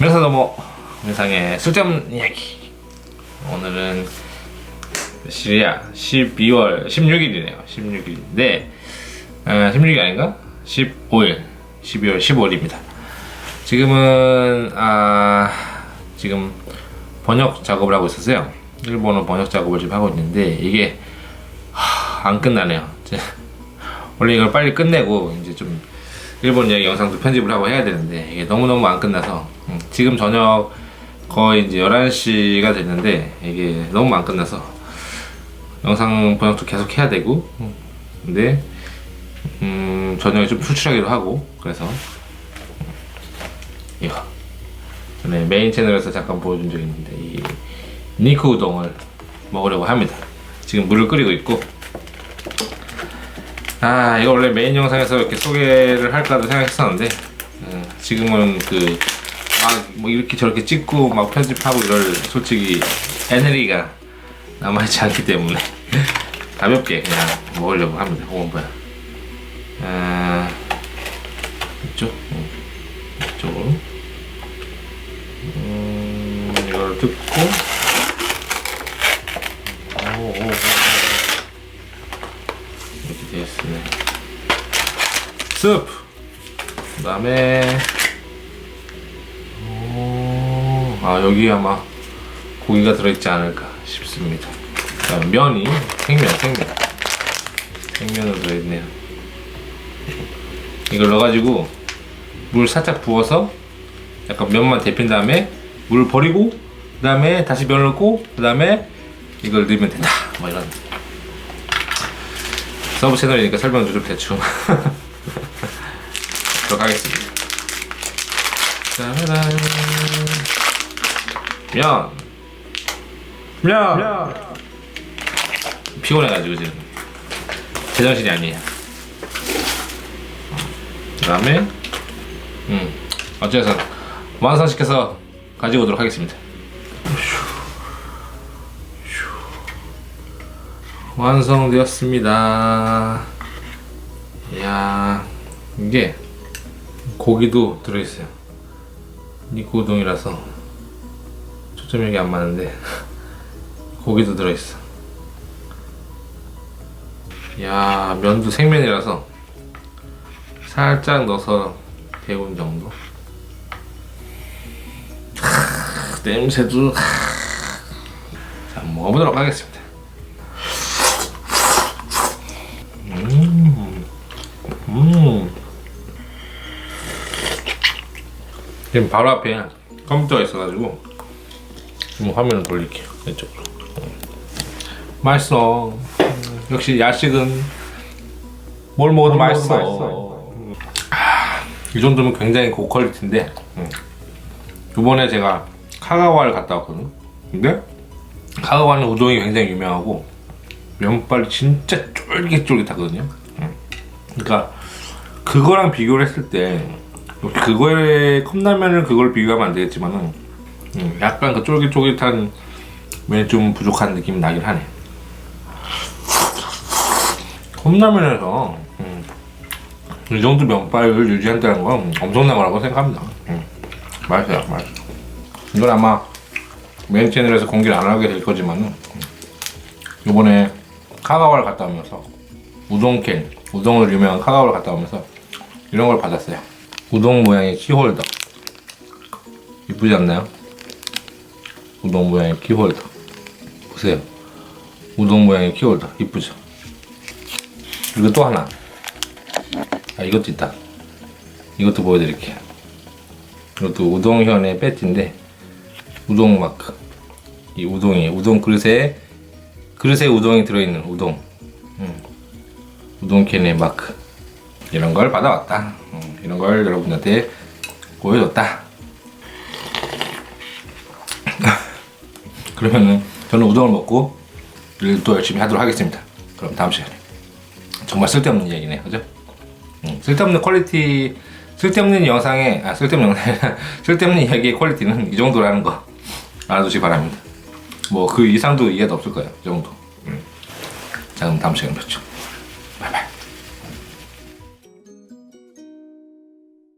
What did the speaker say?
명사도모 명상의 쓸데없는 이야기. 오늘은 시리아 12월 16일이네요. 16일인데 아, 16일 아닌가? 15일 12월 15일입니다. 지금은 아 지금 번역 작업을 하고 있었어요. 일본어 번역 작업을 지금 하고 있는데 이게 하, 안 끝나네요. 원래 이걸 빨리 끝내고 이제 좀 일본 이야기 영상도 편집을 하고 해야 되는데 이게 너무너무 안 끝나서 음, 지금 저녁 거의 이제 11시가 됐는데 이게 너무 안 끝나서 영상 번역도 계속 해야 되고 음, 근데 음, 저녁에 좀 출출하기도 하고 그래서 음, 이거. 전에 메인 채널에서 잠깐 보여준 적이 있는데 이 니쿠 우동을 먹으려고 합니다. 지금 물을 끓이고 있고 아 이거 원래 메인 영상에서 이렇게 소개를 할까도 생각했었는데 음, 지금은 그막뭐 이렇게 저렇게 찍고 막 편집하고 이럴 솔직히 에너지가 남아있지 않기 때문에 가볍게 그냥 먹으려고 합니다 오 뭐야. 아 이쪽? 음, 이쪽으로. 음 이걸 뜯고 오, 오, 오. 되어 있으네. 스프. 그다음에 오, 아 여기 아마 고기가 들어있지 않을까 싶습니다. 그다음 면이 생면, 생면, 생면으로 들어있네요. 이걸 넣어가지고 물 살짝 부어서 약간 면만 데핀 다음에 물 버리고 그 다음에 다시 면을 넣고 그 다음에 이걸 넣으면 된다. 뭐 이런. 서브 채널이니까 설명 좀 대충 들어가겠습니다. 짜라란 면. 면. 피곤해가지고 지금 제정신이 아니에요. 그 다음에 음 어째서 완성시켜서 가지고 오도록 하겠습니다. 완성되었습니다. 이야, 이게 고기도 들어있어요. 니코동이라서 초점이 여기 안 맞는데 고기도 들어있어. 이야, 면도 생면이라서 살짝 넣어서 데운 정도. 하, 냄새도 하. 자, 먹어보도록 하겠습니다. 지금 바로 앞에 컴퓨터가 있어가지고 지금 화면을 돌릴게요 이쪽으로 음. 맛있어 음, 역시 야식은 뭘 먹어도 맛있어, 아, 이 정도면 굉장히 고퀄리티인데 음. 이번에 제가 카가와를 갔다 왔거든요 근데 카가와는 우동이 굉장히 유명하고 면발이 진짜 쫄깃쫄깃하거든요 음. 그러니까 그거랑 비교를 했을 때 그거에 컵라면을 그걸 비교하면 안 되겠지만은 음, 약간 그 쫄깃쫄깃한 면이 좀 부족한 느낌이 나긴 하네. 컵라면에서 음, 이 정도 면발을 유지한다는 건 엄청난 거라고 생각합니다. 음, 맛있어요, 맛있어. 이건 아마 메인 채널에서 공개를 안 하게 될 거지만은 음, 이번에 카가와를 갔다 오면서 우동캔, 우동으로 유명한 카가와를 갔다 오면서 이런 걸 받았어요. 우동 모양의 키홀더. 이쁘지 않나요? 우동 모양의 키홀더. 보세요. 우동 모양의 키홀더. 이쁘죠? 그리고 또 하나. 아, 이것도 있다. 이것도 보여드릴게요. 이것도 우동현의 배지인데, 우동 마크. 이 우동이, 우동 그릇에, 그릇에 우동이 들어있는 우동. 음. 우동캔의 마크. 이런 걸 받아왔다. 음, 이런 걸 여러분한테 보여줬다. 그러면은 저는 우동을 먹고 일또 열심히 하도록 하겠습니다. 그럼 다음 시간에 정말 쓸데없는 이야기네, 그죠? 음, 쓸데없는 퀄리티, 쓸데없는 영상에 아 쓸데없는 영상, 쓸데없는 이야기의 퀄리티는 이 정도라는 거 알아두시기 바랍니다. 뭐 그 이상도 이해도 없을 거예요, 이 정도. 음. 자 그럼 다음 시간에 뵙죠.